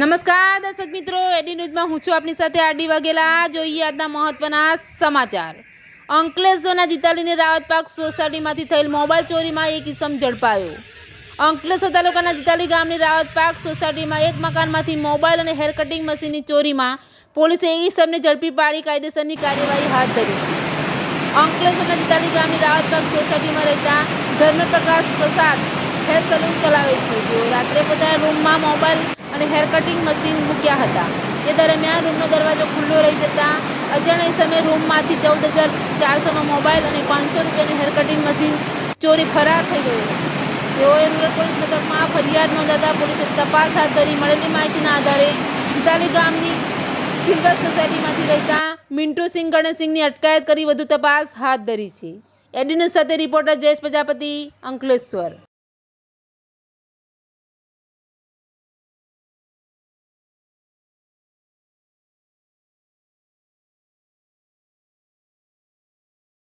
નમસ્કાર, દર્શક મિત્રો. એડી ન્યૂઝમાં હું છું આપની સાથે આરડી વાઘેલા. જોઈએ આજના મહત્વના સમાચાર. અંકલેશ્વરના જીતાલીની રાવત પાર્ક સોસાયટીમાંથી થયેલ મોબાઈલ ચોરીમાં એક ઇસમ ઝડપાયો. અંકલેશ્વર તાલુકાના જીતાલી ગામની રાવત પાર્ક સોસાયટીમાં એક મકાનમાંથી મોબાઈલ અને હેર કટિંગ મશીનની ચોરીમાં પોલીસે ઇસમને ઝડપી પાડી કાયદેસરની કાર્યવાહી હાથ ધરી. અંકલેશ્વરના જીતાલી ગામની રાવત પાર્ક સોસાયટીમાં રહેતા ધર્મપ્રકાશ પ્રસાદ હેર સલૂન ચલાવે છે. રાત્રે પોતાના રૂમમાં મોબાઈલ અને હેર કટિંગ મશીન મૂક્યા હતા. એ દરમિયાન રૂમનો દરવાજો ખુલ્લો રહી જતા અજાણ્યા સમયે રૂમમાંથી ચૌદ હજાર ચારસોનો મોબાઈલ અને પાંચસો રૂપિયાનું હેર કટિંગ મશીન ચોરી ફરાર થઈ ગયું. તેઓએ રૂરલ પોલીસ મથકમાં ફરિયાદ નોંધાતા પોલીસે તપાસ હાથ ધરી મળેલી માહિતીના આધારે જીતાલી ગામની ખિલવત સોસાયટીમાંથી રહેતા મિન્ટુસિંહ ગણેશસિંહની અટકાયત કરી વધુ તપાસ હાથ ધરી છે. એડીન્યૂઝ સાથે રિપોર્ટર જયેશ પ્રજાપતિ અંકલેશ્વર.